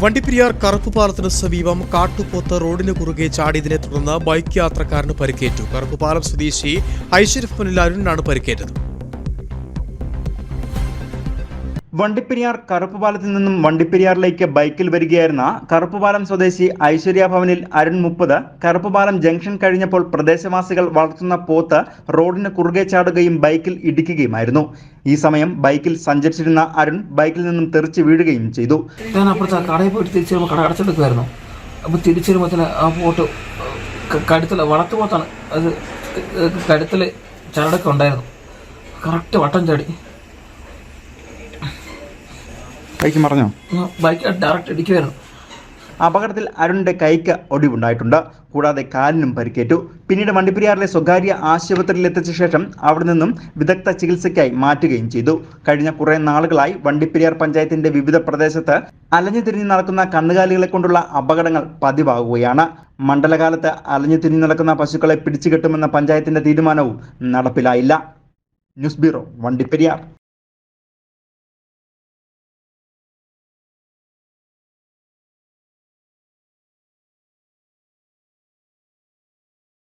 വണ്ടിപ്പെരിയാർ കറുപ്പ് പാലത്തിന് സമീപം കാട്ടുപോത്ത് റോഡിന് കുറുകെ ചാടിയതിനെ തുടർന്ന് ബൈക്ക് യാത്രക്കാരന് പരിക്കേറ്റു. കറുപ്പ് പാലം സ്വദേശി ഐശ്വര്യഭവനിൽ അരുണിനാണ് പരിക്കേറ്റത്. വണ്ടിപ്പെരിയാർ കറുപ്പുപാലത്തിൽ നിന്നും വണ്ടിപ്പെരിയാറിലേക്ക് ബൈക്കിൽ വരികയായിരുന്ന കറുപ്പുപാലം സ്വദേശി ഐശ്വര്യ ഭവനിൽ അരുൺ മുപ്പത് കറുപ്പുപാലം ജംഗ്ഷൻ കഴിഞ്ഞപ്പോൾ പ്രദേശവാസികൾ വളർത്തുന്ന പോത്ത് റോഡിന് കുറുകെ ചാടുകയും ബൈക്കിൽ ഇടിക്കുകയുമായിരുന്നു. ഈ സമയം ബൈക്കിൽ സഞ്ചരിച്ചിരുന്ന അരുൺ ബൈക്കിൽ നിന്നും തെറിച്ച് വീഴുകയും ചെയ്തു. ഞാൻ അപ്പോൾ തിരിച്ചു വരുമ്പോൾ ആ പോട്ട് വളർത്തു പോത്താണ്. അത് കഴുത്തിൽ ചരടൊക്കെ ഉണ്ടായിരുന്നു. കറക്റ്റ് വട്ടം ചാടി. ബൈക്ക് മറിഞ്ഞോ? ബൈക്ക് ഡയറക്റ്റ് ഇടിക്കുമായിരുന്നു അപകടത്തിൽ അരുണിന്റെ കൈക്ക് ഒടിവുണ്ടായിട്ടുണ്ട്. കൂടാതെ കാലിനും പരിക്കേറ്റു. പിന്നീട് വണ്ടിപ്പെരിയാറിലെ സ്വകാര്യ ആശുപത്രിയിൽ എത്തിച്ച ശേഷം അവിടെ നിന്നും വിദഗ്ധ ചികിത്സയ്ക്കായി മാറ്റുകയും ചെയ്തു. കഴിഞ്ഞ കുറെ നാളുകളായി വണ്ടിപ്പെരിയാർ പഞ്ചായത്തിന്റെ വിവിധ പ്രദേശത്ത് അലഞ്ഞു തിരിഞ്ഞു നടക്കുന്ന കന്നുകാലികളെ കൊണ്ടുള്ള അപകടങ്ങൾ പതിവാകുകയാണ്. മണ്ഡലകാലത്ത് അലഞ്ഞു തിരിഞ്ഞു നടക്കുന്ന പശുക്കളെ പിടിച്ചുകെട്ടുമെന്ന പഞ്ചായത്തിന്റെ തീരുമാനവും നടപ്പിലായില്ല. News bureau Vandiperiyar.